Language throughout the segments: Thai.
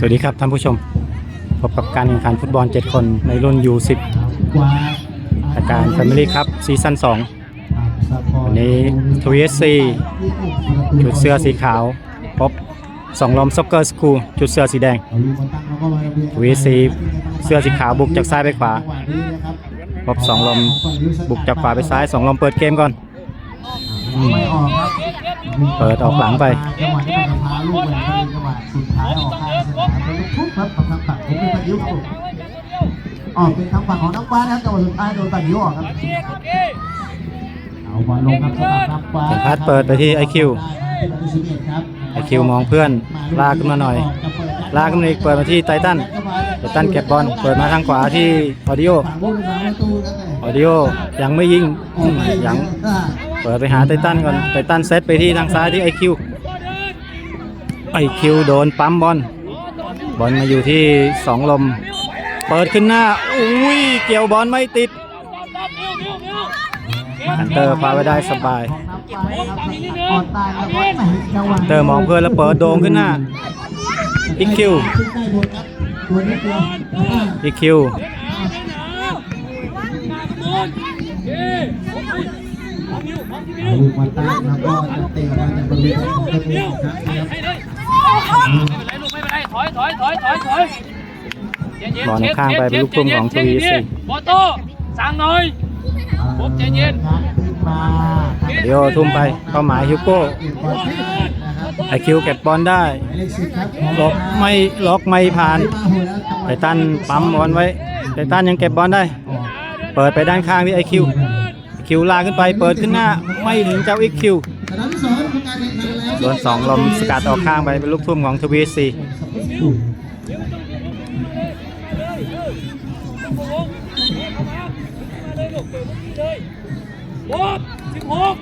สวัสดีครับท่านผู้ชม พบกับการแข่งขันฟุตบอล 7 คนในรุ่น U10 การายการ Family Cup ซีซั่น2วันนี้ทวีสซีชุดเสื้อสีขาว พบสองลมซ็อกเกอร์สคูลชุดเสื้อสีแดงทวีซีเสื้อสีขาวบุกจากซ้ายไปขวา พบสองลมบุกจากขวาไปซ้ายสองลมเปิดเกมก่อน ไม่ออกครับเปิดออกหลังไป จังหวะที่มันจะพาลูกไปพอดีจังหวะสุดท้ายออกข้างสนามเป็นลูกทุบครับของทางฝั่งผมเป็นตะยิ้วครับออกเป็นทางฝั่งของนักบาสนะครับจังหวะสุดท้ายโดนตะยิ้วออกครับเอาบอลลงครับสำหรับนักบาสเห็นพัดเปิดไปที่ IQ ไอคิวมองเพื่อนลากขึ้นมาหน่อย ลากขึ้นมาอีกเปิดมาที่ไททันไททันเก็บบอลเปิดมาทางขวาที่ออดิโอออดิโอยังไม่ยิงอืมยัง เปิดไปหาไททันก่อนไททันเซตไปที่ทางซ้ายที่ไอคิวไอคิวโดนปั๊มบอลบอลมาอยู่ที่สองลม เปิดขึ้นหน้าอุ้ยเกี่ยวบอลไม่ติดฮันเตอร์พาไว้ได้สบายออนเตอร์มองเพื่อนแล้วเปิดโด่งขึ้นหน้าอีคิวอีคิว ลูกมาตั้งแล้วก็จะเตะมาจากบริเวณของประตูอีกครั้งนะครับไม่เป็นไรลูกไม่เป็นไรถอยถอยถอยถอยถอยเย็นๆบอลข้างไปเป็นลูกทุ่มของทวีสิบอลโต้สั่งหน่อยผมใจเย็นครับขึ้นมาเดี๋ยวทุ่มไปเป้าหมายฮิวโก้เก็บบอลขึ้นนะครับไอคิวเก็บบอลได้หมายเลขสิบครับของล็อกไม่ล็อกไม่ผ่านมาหัวแล้วจังหวะไททันปั๊มบอลไว้ไททันยังเก็บบอลได้ออกเปิดไปด้านข้างที่ไอคิว คิวลากขึ้นไปเปิดขึ้นหน้าไม่ถึงเจ้าอีคิวสนามที่สองของการแข่งขันแล้วโดนสองลมสกัดออกข้างไปเป็นลูกทุ่มของทวีซีบอลสิบหก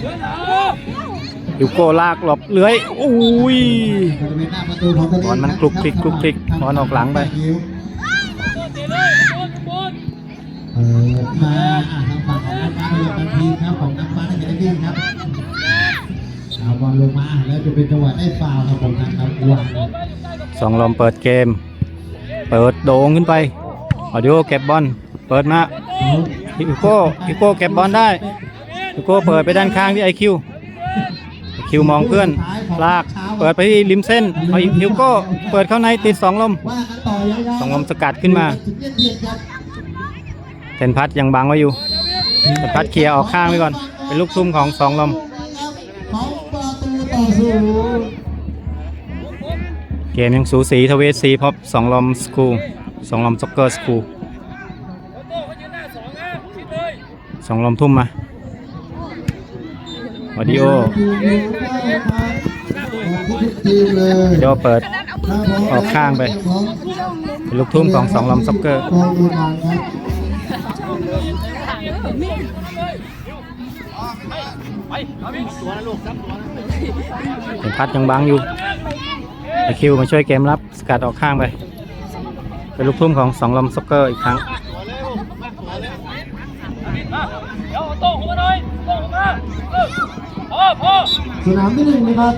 เดินหาฮิวโก้ลากหลบเลื้อยอุ้ยบริเวณหน้าประตูของตัวเองบอลมันคลุกคลิกคลุกคลิกบอลออกหลังไปเตะเลยบอลบอลเออมาอะ ทางฝั่งของนักบาสเลยทันทีครับของนักบาสให้ได้วิ่งครับเอาบอลลงมาแล้วจะเป็นจังหวะได้ฟาวครับผมทางนักวางสองลมเปิดเกม เปิดโด่งขึ้นไปออดิโอเก็บบอลเปิดมาฮิโก้ฮิโก้เก็บบอลได้ฮิโก้เปิดไปด้านข้างที่ไอคิวไอคิวมองเพื่อนลากเปิดไปที่ริมเส้นเอาฮิวโก้เปิดเข้าในติดสองลมสองลมสกัดขึ้นมาเย็นๆครับเทนพัทยังบังไว้อยู่ เทนพัทเคลียร์ออกข้างไปก่อน เป็นลูกทุ่มของสองลมของประตูต่อย์เกมยังสูสีทเวสซีพบสองลมสคูสองลมซ็อกเกอร์สคูสองลมทุ่มมาออดิโอทีมเลยออดิโอเปิดออกข้างไปเป็นลูกทุ่มของสองลมซ็อกเกอร์ นานครับไปเอาวิ่งตัวนะลูกครับตัวนะเทนพัทยังบังอยู่ไอคิวมาช่วยเกมรับสกัดออกข้างไป เป็นลูกทุ่มของสองลมซ็อกเกอร์อีกครั้งอะเดี๋ยวเอาโต้หัวหน่อยโต้หัวมาเออพอพอสนามที่หนึ่งนะครับ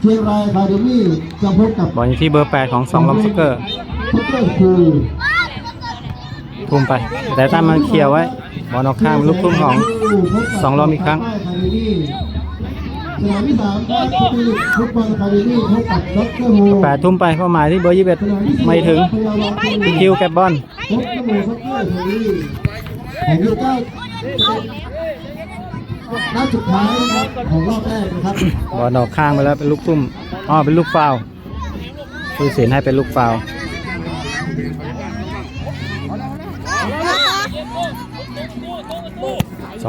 เชียงรายคาเดมี่จะพบกับบอลอยู่ที่เบอร์8ของ2ลมซ็อกเกอร์พุทธคูล ทุ่มไป แต่ตั้นมันเคลียร์ไว้ บอลออกข้างลูกทุ่มของสองรอบอีกครั้งสนามที่สามครับสปิริตฟุตบอลคาเดมี่พบกับดรโฮแปดทุ่มไปเป้าหมายที่เบอร์สนามที่21ไม่ถึงคิวแก็บบอลบกับโมซักเกอร์คาเดมี่ของยุคเก้านัดสุดท้ายนะครับของรอบแรกนะครับบอลออกข้างไปแล้วเป็นลูกทุ่มอ๋อเป็นลูกฟาวผู้สินให้เป็นลูกฟาว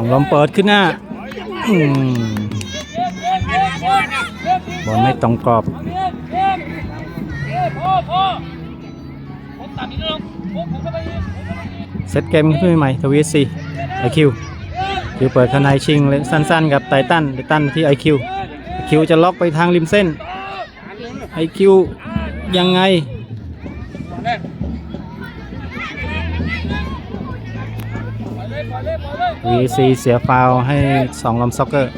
องลมเปิดขึ้นหน้าอืมบอลไม่ตรงกรอบพอพอผมตัดอีกนิดนึงผมผมเข้าไปอีกผมเข้าไปอีกเซตเกมขึ้นใหม่ทวีซีไอคิวคิวเปิดข้างในชิงเลยสั้นๆกับไททันไททันที่ไอคิวไอคิวจะล็อกไปทางริมเส้นไอคิวยังไง วีซีเสียฟาวให้สองลอมซ็อกเกอร์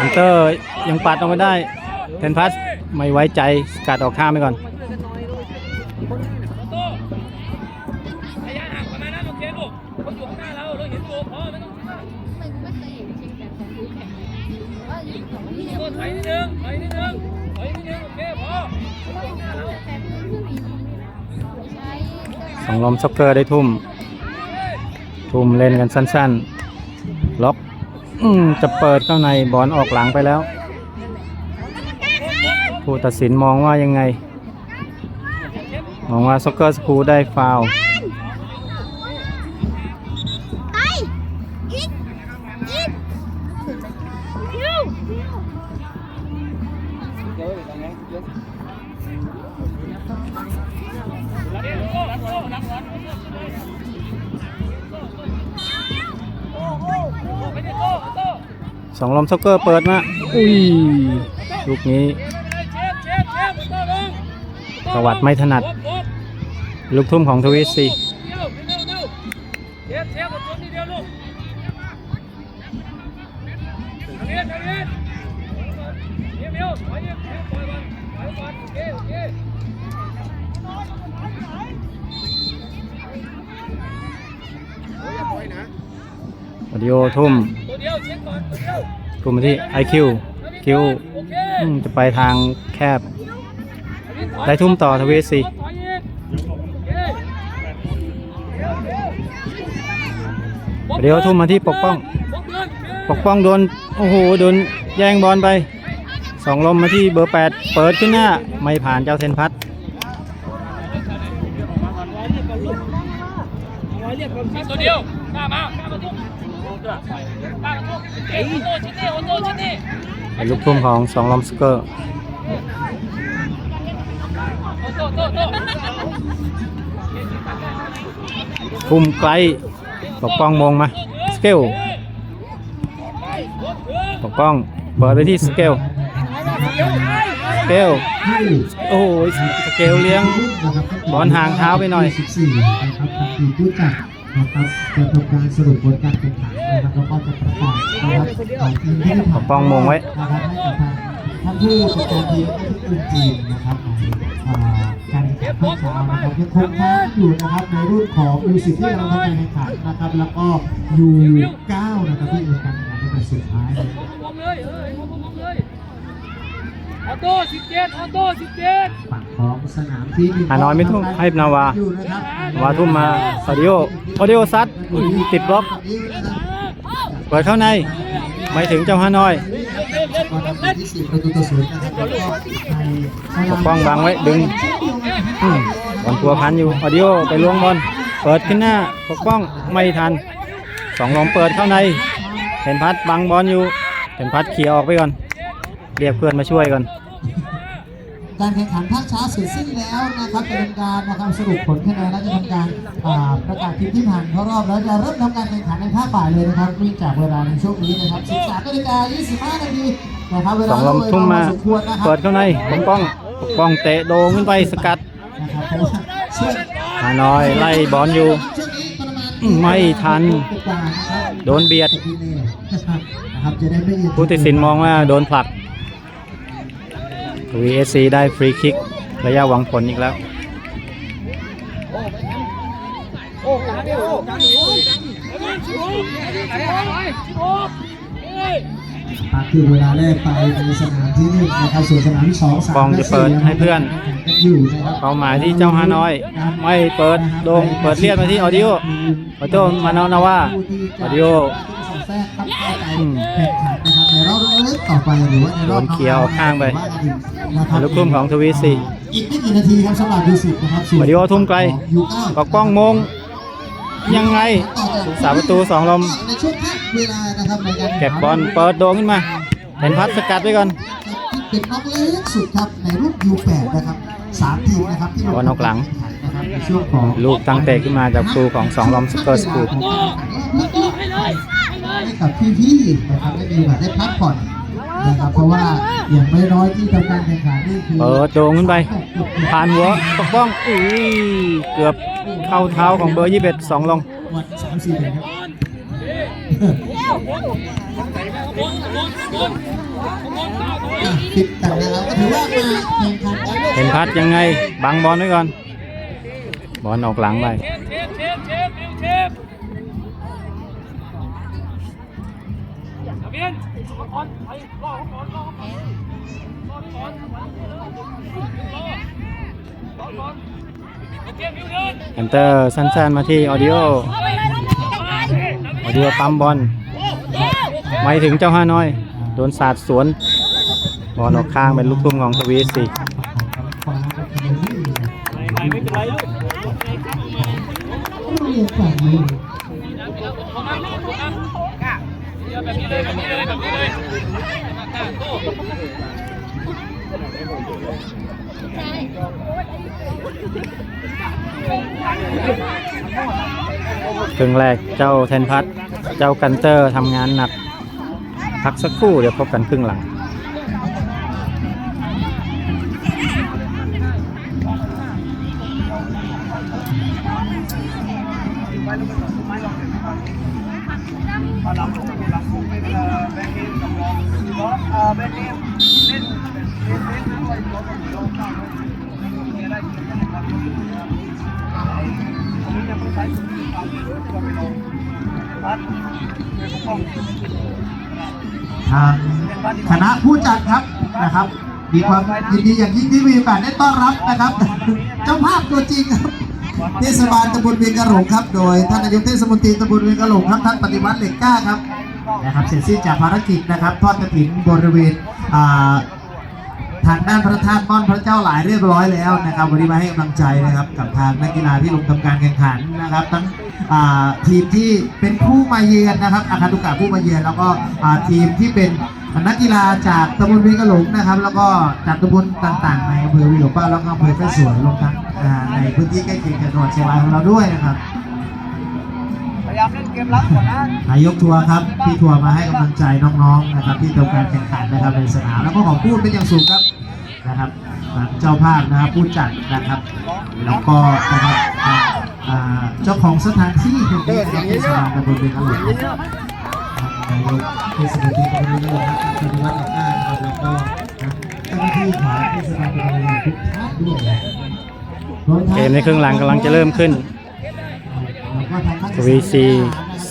ฮันเตอร์ยังปัดออกไม่ได้ เทนพัสไม่ไว้ใจกัดออกข้ามไปก่อน สองลมซ็อกเกอร์ได้ทุ่ม ทุ่มเล่นกันสั้นๆ ล็อกอจะเปิดเข้าในบอลออกหลังไปแล้ว ผู้ตัดสินมองว่ายังไง มองว่าซ็อกเกอร์สกูได้ฟาวล์ สองลมซ็อกเกอร์เปิดมาอุ้ยลูกนี้เชฟเชฟเชฟโต้ลงตวัดไม่ถนัด ลูกทุ่มของทวิสซีเดียวเดียวเดียวเชฟเชฟกดตัวนี้เดียวลูกทางนี้โอเคโอเคอดิโอทุ่ม เดียวทุ่มมาที่ IQ คิวโอเคอืมจะไปทางแคบ ได้ทุ่มต่อทวีซีถอยอีกโอเคเดี๋ยวทุ่มมาที่ปกป้อง ปกป้องโดน โอ้โห โดนแย่งบอลไป สองลมมาที่เบอร์8เปิดขึ้นหน้า ไม่ผ่านเจ้าเทนพัทตัวเดียวกล้ามากล้ามาทุ่มก ลูกทุ่มของสองลอมสเกอร์ทุ่มไกลปกป้องมงมาสเกลปกป้องเปิดไปที่สเกลสเกลโอ้โหสเกลเลี้ยงบอลห่างเท้าไปหน่อย14นะครับทางทีมผู้จัด นะครับจะทำการสรุปผลการแข่งขันนะครับแล้วก็จะประกาศนะครับฝ่ายทีมที่ได้ผ่านปกป้องมงไว้ นะครับให้กับทางท่านผู้จัดการทีมและทุกทีมทีมนะครับในอ่าการแข่งขันภาคเช้านะครับยังคงค้างอยู่นะครับในรุ่นของ U10 ที่กำลังทำการแข่งขันนะครับ แล้วก็ U9 นะครับที่เป็นการแข่งขันในเป็นสุดท้ายเลย มองเลยเออมองเลย ออโต้สิบเจ็ดออโต้สิบเจ็ดฝั่งของสนามที่หนึ่งฮานอยไม่ทุ่มให้นาวา อยู่นะครับวาทุ่มมาออดิโอออดิโอซัดอุ้ยติดบล็อกเปิดเข้าใน ไม่ถึงเจ้าฮานอยก็ทำเป็นที่สี่ประตูต่อศูนย์นะครับแล้วก็ในปกป้องบังไว้ดึง อืมบอลตัวพันอยู่ออดิโอไปล้วงบอลเปิดขึ้นหน้าปกป้องไม่ทันสองลมเปิดเข้าในเห็นพัดบังบอลอยู่เห็นพัดเขี่ยออกไปก่อน เรียกเพื่อนมาช่วยก่อนการแข่งขันภาคเช้าเสร็จสิ้นแล้วนะครับจะเป็นการนะครับสรุปผลคะแนนและจะทำการอ่าประกาศทีมที่ผ่านเข้ารอบแล้วจะเริ่มทำการแข่งขันในภาคบ่ายเลยนะครับเนื่องจากเวลาในช่วงนี้นะครับ13นาฬิกา25นาทีนะครับเวสลาองลมเลยทุ่มมาพอสควรนะครับเปิดเข้าในปกป้องปกป้องเตะโดงขึ้นไปสกัดนะครับเพราะว่าช่วงฮานอยไล่บอลอยู่ช่วงนี้ประมาณอืมไม่ทันกว่านะครับโดนเบียดนะครับจะได้ไม่อิผู้ตัดสินมองว่าโดนผลัก VSC ได้ฟรีคิกระยะหวังผลอีกแล้วครับคือเวลาแรกไปในสนามที่หนึ่งนะครับส่วนสนามที่สองสามบองจะเปิดให้เพื่อนแข่งกันอยู่นะครับเป้าหมายที่เจ้าฮานอย ไม่เปิดโดงเปิดเลียดมาที่ออดิโอออดิโอมานานาวาออดิโอแทรกเข้าไปแข่งขัน นะครับในรอบลึกต่อไปหรือว่าในรอบโดนเคลียร์ออกข้างไปนะครับลูกทุ่มของทวีซีอีกไม่กี่นาทีครับสำหรับยูสิบนะครับส่วนออดิโอทุ่มไกล ยูเก้าปกป้องมง ยังไงสามประตูสองลม ในช่วงพักเวลานะครับในการเก็บบอลเปิดโดงขึ้นมาเห็นพัดสกัดไว้ก่อน ที่เป็นน้องเล็กสุดครับในรุ่น U8 นะครับสามทีมนะครับที่บอลออกหลัง นะครับในช่วงของลูกตั้งเตะขึ้นมาจากครูของสองลมสเกอร์สกูล ให้กับพี่ๆนะครับได้มีโอกาสได้พักผ่อน นะครับเพราะว่าอย่างไม่น้อยที่ทำการแข่งขันนี่คือเปิดโดงขึ้นไปผ่านหัวปกป้องอุ้ยเกือบเข้าเท้าของเบอร์ยี่สิบเอ็ดสองลงวันสามสี่เดือนครับบนบนบนบนข้าวตัวอะปิดแต่นะครับก็ถือว่ามาแข่งขันกันเห็นพัดยังไงบังบอลไว้ก่อน บอลออกหลังไป ก่อนไปรอก่อนรอก่อนรอก่อนรอก่อนโอเคมิวเดินแอนเตอร์สั้นๆมาที่ออดิโอออดิโอปั๊มบอลไม่ถึงเจ้าห้าน้อย โดนสาดสวนบอลออกข้างเป็นลูกทุ่มของทวีสสี่ไม่เป็นไรลูก เรีย นี้เลยแบบนี้เลยแบบนี้เลยครึ่งแรกเจ้าเทนพัทเจ้ากันเตอร์ทำงานหนัก พักสักครู่เดี๋ยวพบกันครึ่งหลัง ทางคณะผู้จัดครับนะครับ มีความยินดีอย่างยิ่งที่มีโอกาสได้ต้อนรับนะครับ เจ้าภาพตัวจริงครับเทศบาลตำบลเวียงกระโหลงครับ โดยท่านนายกเทศมนตรีตำบลเวียงกระโหลงครับท่านปฏิวัติเหล็กกล้าครับ นะครับเสร็จสิ้นจากภารกิจนะครับทอดกระถิ่นบริเวณอ่าทางด้านพระธาตุบ้อนพระเจ้าหลายเรียบร้อยแล้วนะครับวันนี้มาให้กำลังใจนะครับกับทางนักกีฬาที่ลงทำการแข่งขันนะครับ ทั้งทีมที่เป็นผู้มาเยือนนะครับอาคาดุกะผู้มาเยือนแล้วก็ทีมที่เป็นนักกีฬาจากตำบลเวียงกะหลงนะครับ แล้วก็จากตำบลต่างๆในอำเภอวิโรป้าแล้วก็อำเภอแม่สวยรวมทั้งในพื้นที่ใกล้เคียงจังหวัดเชียงรายของเราด้วยนะครับ นเกมรับก่อนนะนายกทัวร์ครับพี่ทัวร์มาให้กำลังใจน้องๆนะครับที่ทำการแข่งขันนะครับในสนามแล้วก็ขอพูดเป็นอย่างสูงครับนะครับทางเจ้าภาพนะครับผู้จัดนะครับ แล้วก็นะครับอ่าอ่าเจ้าของสถานที่คือที่เทศบาลตำบลเบญจหลงนะครับนายกเทศบาลตำบลเบญจหลงครับท่านปฏิวัติหลักหน้านะครับแล้วก็เจ้าหน้าที่ของเทศบาลตำบลเบญจหลงทุกท่านด้วยรวมทั้งเกมในครึ่งหลังกำลังจะเริ่มขึ้นทวีซี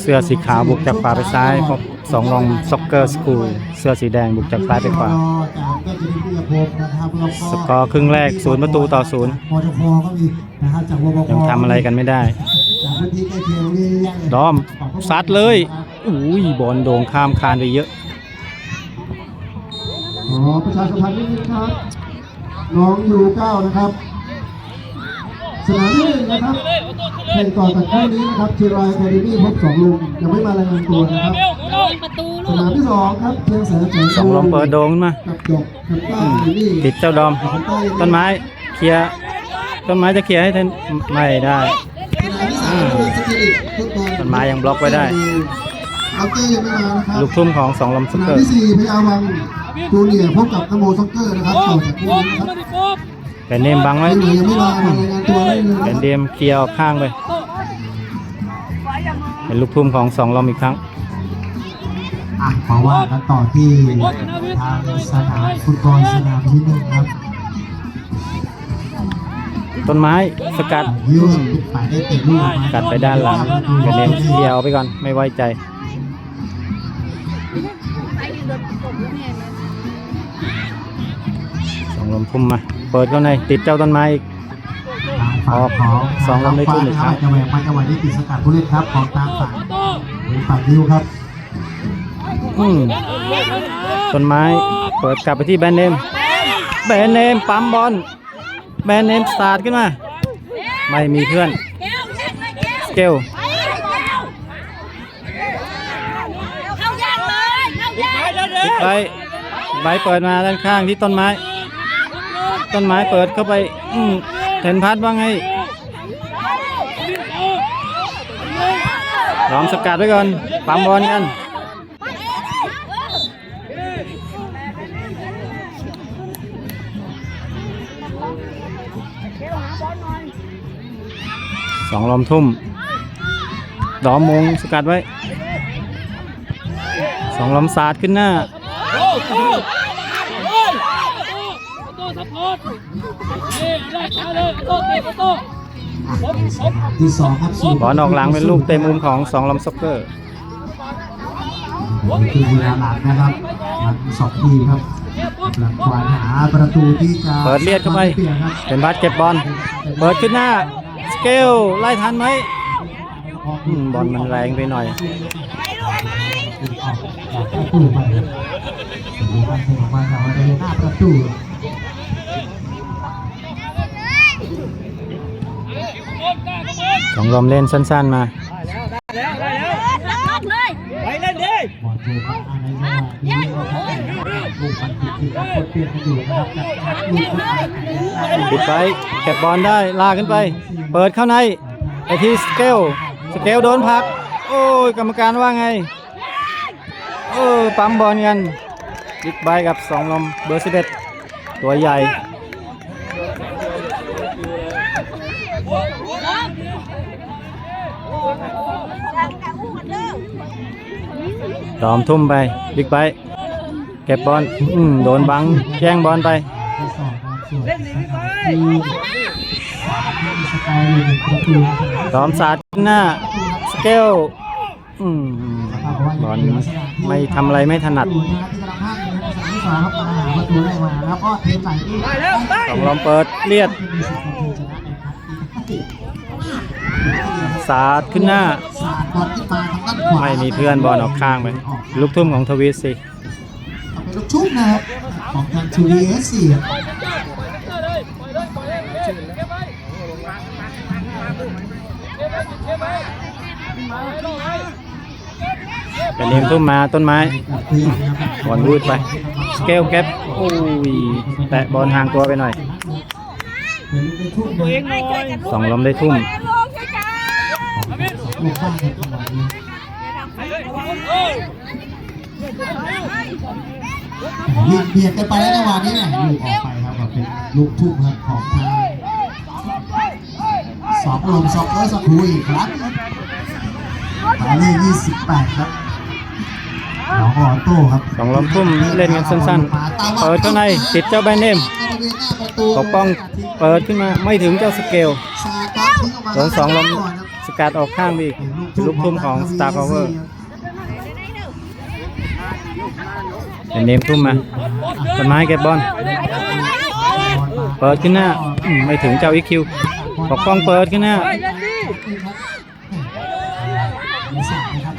เสื้อสีขาวบุกจากขวาไปซ้ายพบสองรองซ็อกเกอร์สคูลเสื้อสีแดงบุกจากซ้ายไปขวา สกอร์ครึ่งแรกศูนย์ประตูต่อศูนย์ปตทก็มีนะครับจากวบกยังทำอะไรกันไม่ได้ ดอมซัดเลยอุ้ยบอลโด่งข้ามคานไปเยอะขอประชาสัมพันธ์นิดนึงครับน้องยูเก้านะครับ สนามที่หนึ่งนะครับเลยโต้ขึ้นเลยแข่งต่อจากคู่นี้นะครับเชียงรายแคเดมี่พบสองลุงยังไม่มารายงานตัวนะครับเบลโต้ประตูสลูกนามที่สองครับเชียงแสนแสนสองลมเปิดโด่งขึ้นมากับจบคันต้าเดมี่ติดเจ้าดอม ต้นไม้เคลียร์ต้นไม้จะเคลียร์ให้ท่านไม่ได้สนามที่สามคือสปิริตฟุตบอลต้นไม้ยังบล็อกไว้ได้เอาเกอร์ยังไม่มานะครับลูกทุ่มของสองลมสสกนาเกมอร์ที่สี่พยาวังจูเนียร์พบกับนโมซ็อกเกอร์นะครับโอ้ต่อจากคู่โอ้นี้นะครับมาดิโก้ เป็นเนมบังไว้ที่เหลือยังไม่มามารายงานตัวได้เลยนะเป็นครับเดมเคลียร์ออกข้างไปเป็นลูกทุ่มของสองลมอีกครั้งอะขอว่ากันต่อที่ทางสนามฟุตบอลสนามที่หนึ่งครับต้นไม้สกัดยืดฝ่ายได้เตะลูกออกมากัดไปด้านหลังเป็นเนมเคลียร์เอาไปก่อนไม่ไว้ใจส องลมทุ่มมา เปิดเข้าในติดเจ้าต้นไม้อีกทางฝั่งของสองลำได้ทุ่มอีกครั้งจะแหวกมาจังหวะนี้ติดสกัดผู้เล่นครับของตามฝั่งโต้เป็นฝั่งยิวครับอืมต้นไม้ เปิดกลับไปที่แบรนด์เนม แบรนด์เนมปั๊มบอล แบรนด์เนมสตาร์ทขึ้นมา ไม่มีเพื่อน สเกลเข้ายากเลยเข้ายากอีกใบใบเปิดมาด้านข้างที่ต้นไม้ ต้นไม้เปิดเข้าไป อืมเทนพัดว่าไงลองสกัดไว้ก่อนปั๊มบอลกันสองลมทุ่มดอมมงสกัดไว้ สองลมสาดขึ้นหน้า โต้ซัพพอร์นี่ได้ขาเลยโต้ตีโต้ผมผมที่สองครับสูตรบอลออกหลังเป็นลูกเตะมุมของสองลมซ็อกเกอร์นี่คือเวลาหลังนะครับหลังสองทีครับเนี่ยปุ๊บหลังควานหาประตูที่จะเปิดเลียดเข้าไปปลี่ยนครับเป็นบาสเก็บบอลเปิดขึ้นหน้าสเกลไล่ทันไหมบอลมันแรงไปหน่อยประตูไปครับดูการเทออกมาจากบริเวณหน้าประตู สองลมเล่นสั้น ๆ มา ไปเล่นดิบอลโผล่มาในจังหวะนี้นะครับลูกมันติดที่ครับคนเปลี่ยนกันอยู่นะครับจัดชัดลูกเข้าไปปิดไปเก็บบอลได้ลากขึ้นไป เปิดเข้าในไอทีสเกลสเกลโดนผลัก โอ้ยกรรมการว่าไงเออปั๊มบอลกันบิ๊กไบค์กับสองลมเบอร์สิบเอ็ดตัวใหญ่ ตอมทุ่มไปบิ๊กไปเก็บบอลอืมโดนบังแย่งบอลไปตอมสาดหน้าสเกลบอลไม่ทำอะไรไม่ถนัดต้องลองเปิดเลียด สาดขึ้นหน้า บอลขึ้นมาทางด้านขวาไม่มีเพื่อนบอลออกข้างไปลูกทุ่มของทวีสสิเป็นลูกชุบนะครับของทางทูดีเอสซีเลยปล่อยเลยปล่อยเลยเก็บไว้เก็บไว้เก็บไว้มาให้ลงให้เป็นเนียมทุ่มมาต้นไม้บอลวูดไปสเกลเก็บโอ้ยแตะบอลห่างตัวไปหน่อยเป็นลูกชุบตัวเองสองลมได้ทุ่มลงใช่จ้า ลูกบ้านในจังหวะนี้เฮ้ยยิงเบียดกันไปแล้วจังหวะนี้เนี่ยลูกออกไปครับแบบเป็นลูกทุ่งครับของทางสองลมสองเออสกูอีกครับหมายเลข28ครับน้องออโต้ครับสองลมทุ่มเล่นกันสั้นๆ เปิดข้างในติดเจ้าแบนเนมปกป้องเปิดขึ้นมาไม่ถึงเจ้าสเกลโดนสองลม สกัดออกข้างไปอีกลูกทุ่มของ Star Power เป็นเนมทุ่มมาต้นไม้เก็บบอลเปิดขึ้นหน้าไม่ถึงเจ้าอีคิวปกป้องเปิดขึ้นหน้า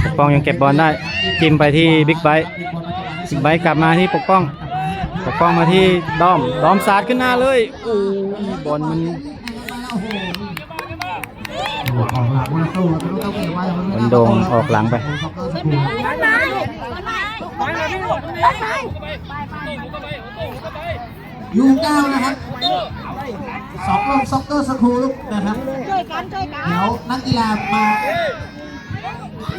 ปกป้องยังเก็บบอลได้จิ้มไปที่บิ๊กไบค์บิ๊กไบค์กลับมาที่ปกป้อง ปกป้องมาที่ดอมดอมสาดขึ้นหน้าเลยโอ้บอลมัน มันโด่งออกหลังไปยูเก้านะครับสองลงซ็อกเกอร์สคูลนะครับช่วยกันช่วยกันเดี๋ยวนักกีฬามา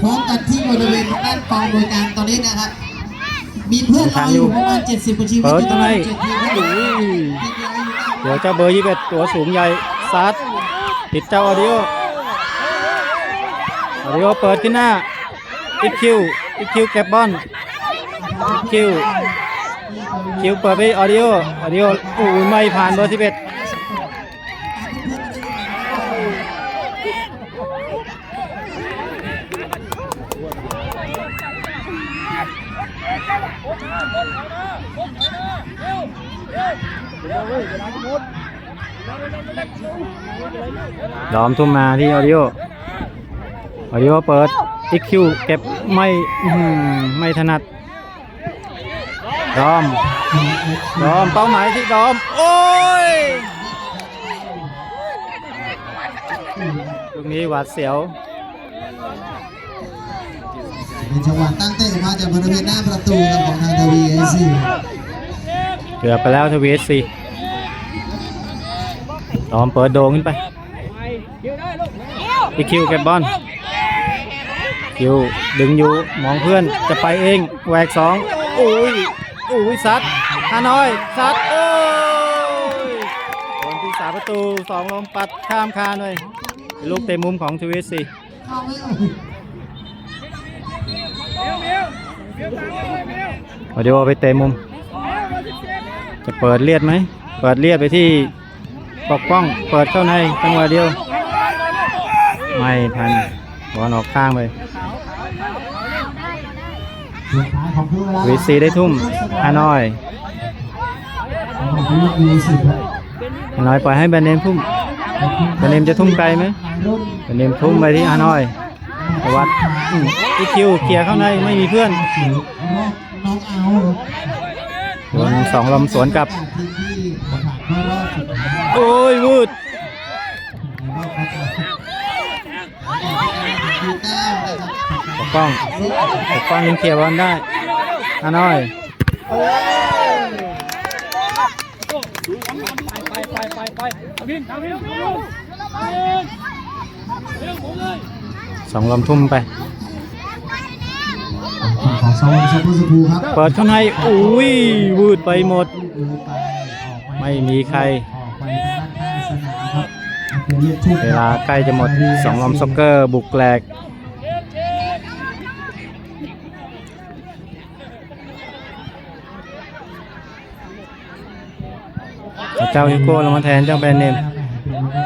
พร้อมกันที่บริเวณด้านกองบริการตอนนี้นะครับ มีเพื่อนเราอยู่ประมาณ70กว่าชีวิตเปิดตรงไหนเจ็ดทีมครับอุ้ยเดี๋ยวเจ้าเบอร์ยี่สิบตัวสูงใหญ่ซัดติดเจ้าออดิโอ ออดิโอเปิดขึ้นหน้าอีคิวอีคิวเก็บบอลอีคิวคิวเปิดไปออดิโอออดิโอโอ้ยไม่ผ่านเบอร์สิบเอ็ดดอมทุ่มมาที่ออดิโอ ออดิโอเปิดอีคิวเก็บไม่อื้อหือไม่ถนัดดอมดอมเป้าหมายที่ดอม โอ้ยลูกนี้หวาดเสียวเป็นจังหวะตั้งเตะออกมาจากบริเวณหน้าประตูครับของทางทวีเอซีเกือบไปแล้วทวีเอสซีดอมเปิดโด่งขึ้นไปอีคิวเก็บบอล คิวดึงอยู่มองเพื่อนจะไปเองแหวกสองโอ้ยโอ้ยซัดฮานอยซัดโอ้ยโดนที่สาประตูสองลมปัดข้ามคานเลยลูกเตะมุมของทวีสซีเข้าไม่ออกวไปเตะมุม จะเปิดเลียดไหม เปิดเลียดไปที่ปกป้อง เปิดเข้าในจังหวะเดียว ไม่ทันบอลออกข้างไป สุดท้ายของผู้เวลาวีซีได้ทุ่มฮานอยของผู้ยูสิบครับฮานอยปล่อยให้แบรนด์เนมทุ่มแบรนด์เนมจะทุ่มไกลไหมแบรนด์เนมทุ่มไปที่ฮานอยแต่วัดอีคิวเคลียร์เข้าในไม่มีเพื่อนน้องเอาโดนสองลมสวนกลับทีมที่ผ่านเข้ารอบสุดท้ายโอ้ยวืด ในรอบคัดเลือกยูเก้านะครับปกป้องปกป้องยังเคลียร์บอลได้ฮานอยไปไปไปไปทำพินทำพินทำพินเร็วผมเลยสองลมทุ่มไปของซาวน์ซัพพอร์ตสกูครับเปิดเข้าในอุ้ย วืดไปหมดลูกไปออกปไม่มีใครออกไปทางด้านข้างสนามครับเรียกชุดเวลาใกล้จะหมดสองลมซ็อกเกอร์บุกแหลก เจ้าฮิโก้ลงมาแทนเจ้าแบรนด์เนม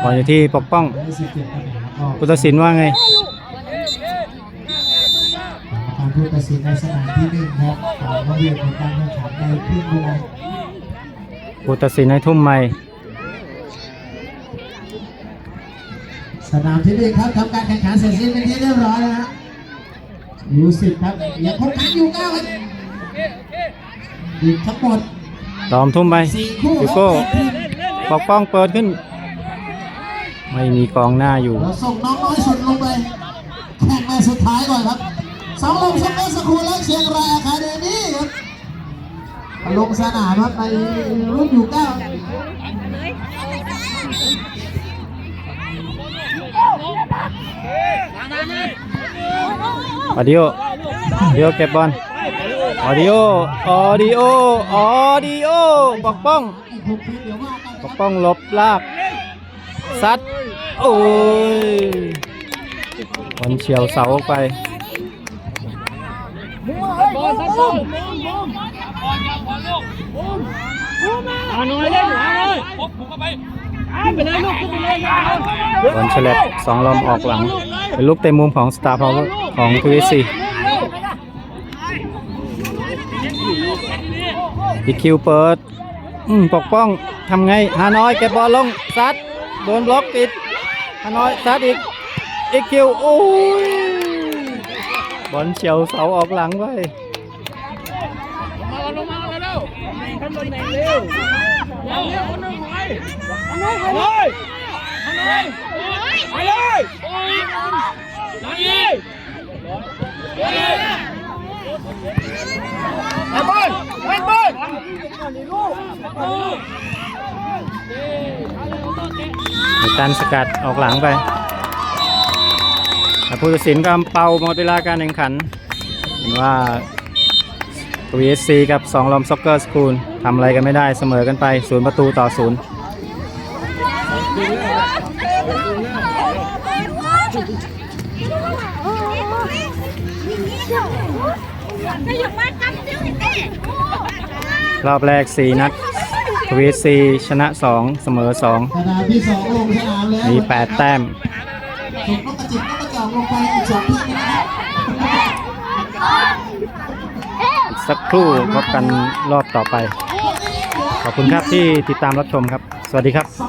ก่อนอยู่ที่ปกป้องผู้ตัดสินว่าไงการผู้ตัดสินในสนามที่หนึ่งครับของระเบียบของการแข่งขันในครึ่งเวลาผู้ตัดสินให้ทุ่มใหม่ สนามที่หนึ่งครับทำการแข่งขันเสร็จสิ้นเป็นที่เรียบร้อยแล้วฮะยูสิบครับยังคงค้างอยู่เก้าครับอีกทั้งหมดตอมทุ่มไปสี่คู่ฮิโก้ ปกป้องเปิดขึ้น ไม่มีกองหน้าอยู่เราส่งน้องน้อยสุดลงไปแข่งแม่สุดท้ายก่อนครับสองลงชักเกอร์สกูลและเชียงรายอาคาเดมี่ครับลงสนามครับในรุ่นอยู่เก้าออดิโอออดิโอเก็บบอลออดิโอออดิโอออดิโอปกป้อง อีกหกทีเฉียวว่ากันปกป้องหลบลากซัด โอ้ยบอลเฉียวเสาออกไปบอลสั้นบอลบอลบอลบอลยาวบอลลูกบอลอ่น้อยเล่นหาเลยปุ๊บผูกเข้าไปไปเลยลูกไปเลยบอลเฉลบสองลมออกหลัง เป็นลูกเต็มมุมของสตาร์พาวเวอร์ของทวีซีอีคิวเปิดอืมปกป้อง ทำไงฮานอยเก็บบอลลงซัดโดนบล็อกติดฮานอยซัดอีกอีคิวโอ้ยบอลเฉียวเสาออกหลังไปมาลงมาเร็วทำตำแหน่งเร็วเร็วเร็วคนหนึ่งไปไปเลยไปเลยไปเลย ไปเลยไปบอลไปบอลในการสกัดออกหลังไปผู้ตัดสินก็เป่าหมดเวลาการแข่งขัน เห็นว่า VSC กับ2ลอมซ็อกเกอร์สคูลทำอะไรกันไม่ได้เสมอกันไปศูนย์ประตูต่อศูนย์ จะหยุดมาทำซิ้วเต้ รอบแรก 4 นัด VSC ชนะ 2 เสมอสนามที่สองลงสนามแล้ว2มี 8 แต้มส่งนกกระจิบนกกระจอกลงไปอีกสองทีนะครับสักครู่พบกันรอบต่อไป ขอบคุณครับที่ติดตามรับชมครับ สวัสดีครับสองที